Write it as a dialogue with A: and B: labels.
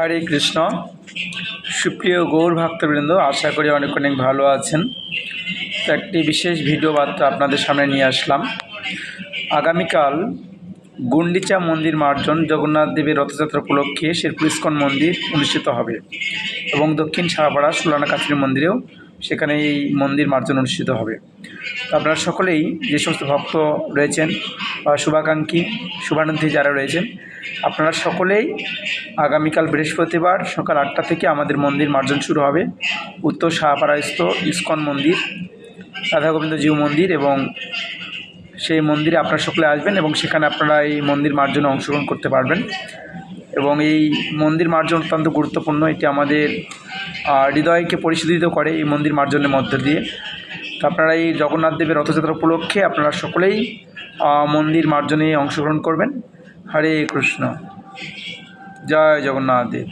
A: হরে কৃষ্ণ। সুপ্রিয় গৌর ভক্তবৃন্দ, আশা করি অনেক অনেক ভালো আছেন। তো একটি বিশেষ ভিডিও বার্তা আপনাদের সামনে নিয়ে আসলাম। আগামীকাল গুন্ডিচা মন্দির মার্জন জগন্নাথ দেবের রথযাত্রা উপলক্ষে শেরপুর ইস্কন মন্দির অনুষ্ঠিত হবে এবং দক্ষিণ সাহাপাড়া সুলানা কাছির মন্দিরেও সেখানে এই মন্দির মার্জন অনুষ্ঠিত হবে। তো আপনারা সকলেই যে সমস্ত ভক্ত রয়েছেন বা শুভাকাঙ্ক্ষী শুভানন্দী যারা রয়েছেন, আপনারা সকলেই আগামীকাল বৃহস্পতিবার সকাল আটটা থেকে আমাদের মন্দির মার্জন শুরু হবে। উত্তর সাহাপাড়াস্থ ইস্কন মন্দির রাধা গোবিন্দ জিউ মন্দির এবং সেই মন্দিরে আপনারা সকলে আসবেন এবং সেখানে আপনারা এই মন্দির মার্জনে অংশগ্রহণ করতে পারবেন। এবং এই মন্দির মার্জন অত্যন্ত গুরুত্বপূর্ণ। এটি আমাদের হৃদয়কে পরিশোধিত করে এই মন্দির মার্জনের মধ্য দিয়ে। তো আপনারা এই জগন্নাথ দেবের রথযাত্রা উপলক্ষে আপনারা সকলেই মন্দির মার্জনে অংশগ্রহণ করবেন। হরে কৃষ্ণ। জয় জগন্নাথ দেব।